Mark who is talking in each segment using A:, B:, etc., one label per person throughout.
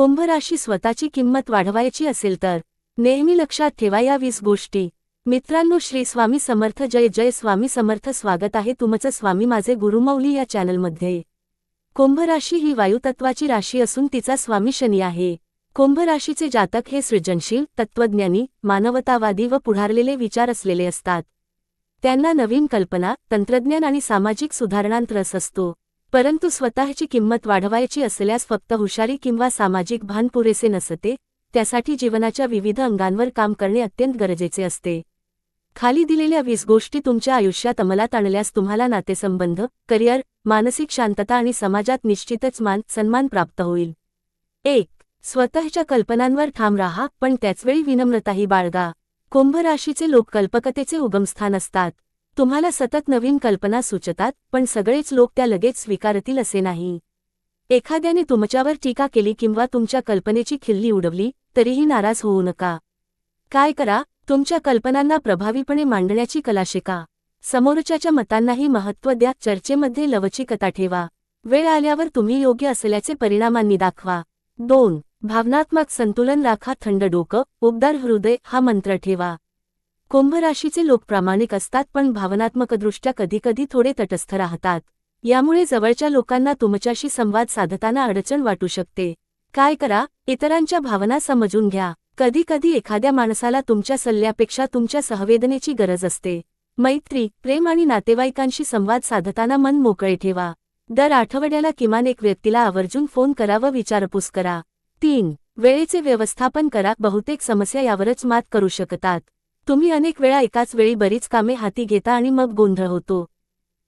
A: कुंभ राशी स्वतःची किंमत वाढवायची असेल तर नेहमी लक्षात ठेवा या वीस गोष्टी. मित्रांनो श्री स्वामी समर्थ जय जय स्वामी समर्थ. स्वागत आहे तुमचं स्वामी माझे गुरुमौली या चॅनलमध्ये. कुंभ राशी ही वायुतत्वाची राशी असून तिचा स्वामी शनी आहे. कुंभ राशीचे जातक हे सृजनशील तत्वज्ञानी मानवतावादी व पुढारलेले विचार असलेले असतात. त्यांना नवीन कल्पना तंत्रज्ञान आणि सामाजिक सुधारणांत रस असतो. परंतु स्वतःची किंमत वाढवायची असल्यास फक्त हुशारी किंवा सामाजिक भान पुरेसे नसते त्यासाठी जीवनाच्या विविध अंगांवर काम करणे अत्यंत गरजेचे असते. खाली दिलेल्या वीस गोष्टी तुमच्या आयुष्यात अंमलात आणल्यास तुम्हाला नातेसंबंध करिअर मानसिक शांतता आणि समाजात निश्चितच मान सन्मान प्राप्त होईल. एक स्वतःच्या कल्पनांवर ठाम राहा पण त्याचवेळी विनम्रताही बाळगा. कुंभ राशीचे लोक कल्पकतेचे उगमस्थान असतात. तुम्हाला सतत नवीन कल्पना सुचतात पण सगळेच लोक त्या लगेच स्वीकारतील असे नाही. एखाद्याने तुमच्यावर टीका केली किंवा तुमच्या कल्पनेची खिल्ली उडवली तरीही नाराज होऊ नका. काय करा तुमच्या कल्पनांना प्रभावीपणे मांडण्याची कला शिका. समोरच्याच्या मतांनाही महत्त्व द्या चर्चेमध्ये लवचिकता ठेवा. वेळ आल्यावर तुम्ही योग्य असल्याचे परिणामांनी दाखवा. दोन भावनात्मक संतुलन राखा थंड डोकं उबदार हृदय हा मंत्र ठेवा. कुंभ राशीचे लोक प्रामाणिक असतात पण भावनात्मकदृष्ट्या कधीकधी थोडे तटस्थ राहतात. यामुळे जवळच्या लोकांना तुमच्याशी संवाद साधताना अडचण वाटू शकते. काय करा इतरांच्या भावना समजून घ्या. कधीकधी एखाद्या माणसाला तुमच्या सल्ल्यापेक्षा तुमच्या सहवेदनेची गरज असते. मैत्री प्रेम आणि नातेवाईकांशी संवाद साधताना मन मोकळे ठेवा. दर आठवड्याला किमान एक व्यक्तीला आवर्जून फोन करा व विचारपूस करा. तीन वेळेचे व्यवस्थापन करा. बहुतेक समस्या यावरच मात करू शकतात. तुम्ही अनेक वेळा एकाच वेळी बरीच कामे हाती घेता आणि मग गोंधळ होतो.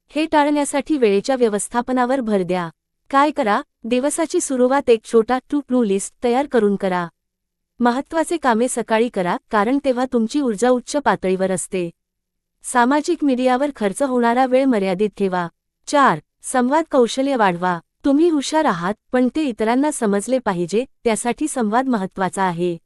A: हे टाळण्यासाठी वेळेच्या व्यवस्थापनावर भर द्या. काय करा? दिवसाची सुरुवात एक छोटा टू टू लिस्ट तयार करून करा. महत्त्वाचे कामे सकाळी करा कारण तेव्हा तुमची ऊर्जा उच्च पातळीवर असते. सामाजिक मीडियावर खर्च होणारा वेळ मर्यादित ठेवा. चार संवाद कौशल्य वाढवा. तुम्ही हुशार आहात पण ते इतरांना समजले पाहिजे त्यासाठी संवाद महत्त्वाचा आहे.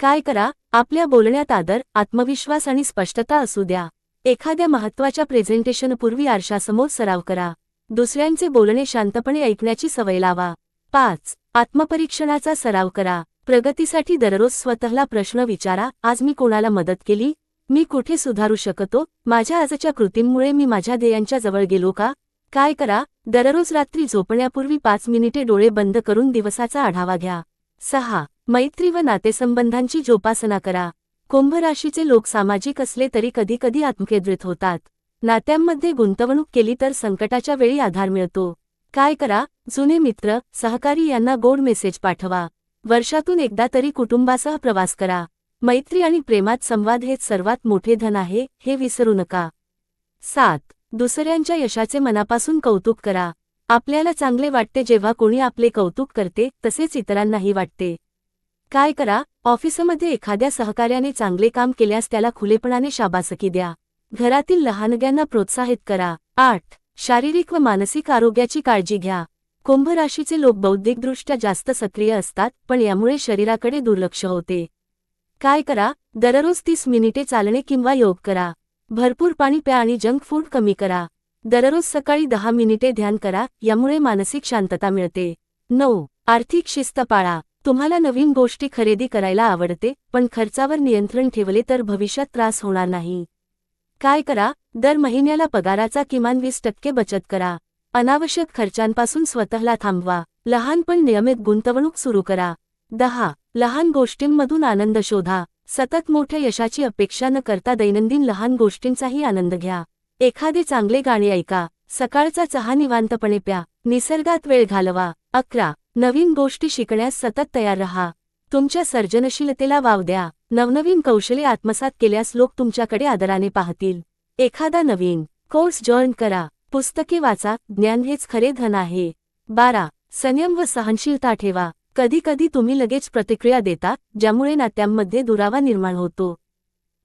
A: काय करा आपल्या बोलण्यात आदर आत्मविश्वास आणि स्पष्टता असू द्या. एखाद्या महत्त्वाच्या प्रेझेंटेशनपूर्वी आरशासमोर सराव करा. दुसऱ्यांचे बोलणे शांतपणे ऐकण्याची सवय लावा. पाच आत्मपरीक्षणाचा सराव करा. प्रगतीसाठी दररोज स्वतःला प्रश्न विचारा आज मी कोणाला मदत केली? मी कुठे सुधारू शकतो? माझ्या आजच्या कृतींमुळे मी माझ्या ध्येयांच्या जवळ गेलो का? काय करा? दररोज रात्री झोपण्यापूर्वी पाच मिनिटे डोळे बंद करून दिवसाचा आढावा घ्या. सहा. मैत्री व नातेसंबंधांची जोपासना करा. कुंभ राशीचे लोक सामाजिक असले तरी कधीकधी आत्मकेंद्रित होतात. नात्यांमध्ये गुंतवणूक केली तर संकटाच्या वेळी आधार मिळतो. काय करा? जुने मित्र सहकारी यांना गोड मेसेज पाठवा. वर्षातून एकदा तरी कुटुंबासह प्रवास करा. मैत्री आणि प्रेमात संवाद हेच सर्वात मोठे धन आहे हे विसरू नका. सात. दुसऱ्यांच्या यशाचे मनापासून कौतुक करा. आपल्याला चांगले वाटते जेव्हा कोणी आपले कौतुक करते तसेच इतरांनाही वाटते. काय करा ऑफिसमध्ये एखाद्या सहकार्याने चांगले काम केल्यास त्याला खुलेपणाने शाबासकी द्या. घरातील लहानग्यांना प्रोत्साहित करा. आठ. शारीरिक व मानसिक आरोग्याची काळजी घ्या. कुंभ राशीचे लोक बौद्धिकदृष्ट्या जास्त सक्रिय असतात पण यामुळे शरीराकडे दुर्लक्ष होते. काय करा दररोज तीस मिनिटे चालणे किंवा योग करा. भरपूर पाणी प्या आणि जंक फूड कमी करा. दररोज सकाळी दहा मिनिटे ध्यान करा यामुळे मानसिक शांतता मिळते. नऊ. आर्थिक शिस्त पाळा. तुम्हाला नवीन गोष्टी खरेदी करायला आवडते पण खर्चावर नियंत्रण ठेवले तर भविष्यात त्रास होणार नाही. काय करा? दर महिन्याला पगाराचा किमान वीस टक्के बचत करा. अनावश्यक खर्चांपासून स्वतःला थांबवा. लहान पण नियमित गुंतवणूक सुरू करा. दहा. लहान गोष्टींमधून आनंद शोधा. सतत मोठ्या यशाची अपेक्षा न करता दैनंदिन लहान गोष्टींचाही आनंद घ्या. एखादे चांगले गाणे ऐका सकाळचा चहा निवांतपणे प्या निसर्गात वेळ घालवा. अकरा. नवीन गोष्टी शिकण्यास सतत तयार रहा. तुमच्या सर्जनशीलतेला वाव द्या. नवनवीन कौशल्ये आत्मसात केल्यास लोक तुमच्याकडे आदराने पाहतील. एखादा नवीन कोर्स जॉईन करा. पुस्तके वाचा. ज्ञान हेच खरे धन आहे. बारा. संयम व सहनशीलता ठेवा. कधीकधी तुम्ही लगेच प्रतिक्रिया देता ज्यामुळे नात्यांमध्ये दुरावा निर्माण होतो.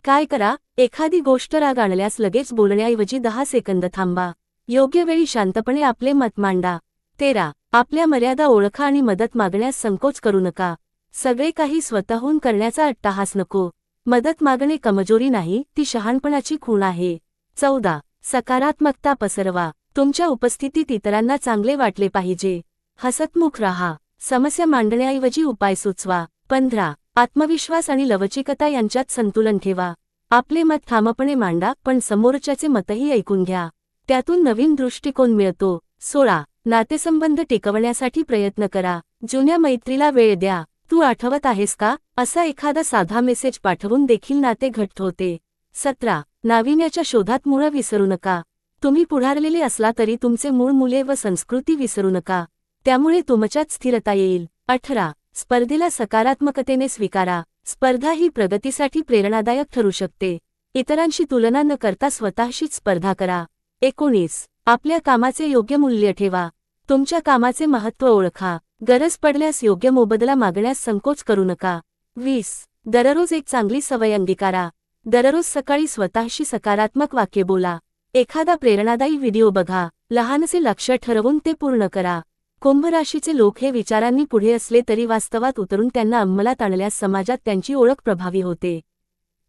A: काय करा एखादी गोष्ट राग आणल्यास लगेच बोलण्याऐवजी दहा सेकंद थांबा. योग्य वेळी शांतपणे आपले मत मांडा. तेरा. आपल्या मर्यादा ओळखा आणि मदत मागण्यास संकोच करू नका. सगळे काही स्वतःहून करण्याचा अट्टाहास नको. मदत मागणे कमजोरी नाही ती शहाणपणाची खूण आहे. चौदा. सकारात्मकता पसरवा. तुमच्या उपस्थितीत इतरांना चांगले वाटले पाहिजे. हसतमुख राहा. समस्या मांडण्याऐवजी उपाय सुचवा. पंधरा. आत्मविश्वास आणि लवचिकता यांच्यात संतुलन ठेवा. आपले मत ठामपणे मांडा पण समोरच्याचे मतही ऐकून घ्या. त्यातून नवीन दृष्टिकोन मिळतो. सोळा. नातेसंबंध टिकवण्यासाठी प्रयत्न करा. जुन्या मैत्रीला वेळ द्या. तू आठवत आहेस का असा एखादा साधा मेसेज पाठवून देखील नाते घट्ट होते. सतरा. नाविन्याच्या शोधात मुळं विसरू नका. तुम्ही पुढारलेले असला तरी तुमचे मूळ मुले व संस्कृती विसरू नका. त्यामुळे तुमच्यात स्थिरता येईल. अठरा. स्पर्धेला सकारात्मकतेने स्वीकारा. स्पर्धा ही प्रगतीसाठी प्रेरणादायक ठरू शकते. इतरांशी तुलना न करता स्वतःशीच स्पर्धा करा. एकोणीस. आपल्या कामाचे योग्य मूल्य ठेवा. तुमच्या कामाचे महत्त्व ओळखा. गरज पडल्यास योग्य मोबदला मागण्यास संकोच करू नका. वीस. दररोज एक चांगली सवय अंगीकारा. दररोज सकाळी स्वतःशी सकारात्मक वाक्य बोला. एखादा प्रेरणादायी व्हिडिओ बघा. लहानसे लक्ष ठरवून ते पूर्ण करा. कुंभराशीचे लोक हे विचारांनी पुढे असले तरी वास्तवात उतरून त्यांना अंमलात आणल्यास समाजात त्यांची ओळख प्रभावी होते.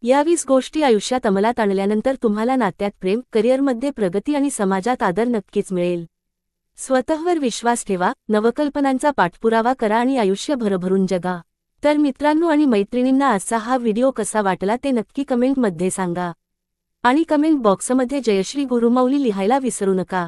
A: या वीस गोष्टी आयुष्यात अंमलात आणल्यानंतर तुम्हाला नात्यात प्रेम करिअरमध्ये प्रगती आणि समाजात आदर नक्कीच मिळेल. स्वतःवर विश्वास ठेवा नवकल्पनांचा पाठपुरावा करा आणि आयुष्य भरभरून जगा. तर मित्रांनो आणि मैत्रिणींना असा हा व्हिडिओ कसा वाटला ते नक्की कमेंटमध्ये सांगा. आणि कमेंट बॉक्समध्ये जयश्री गुरुमाऊली लिहायला विसरू नका.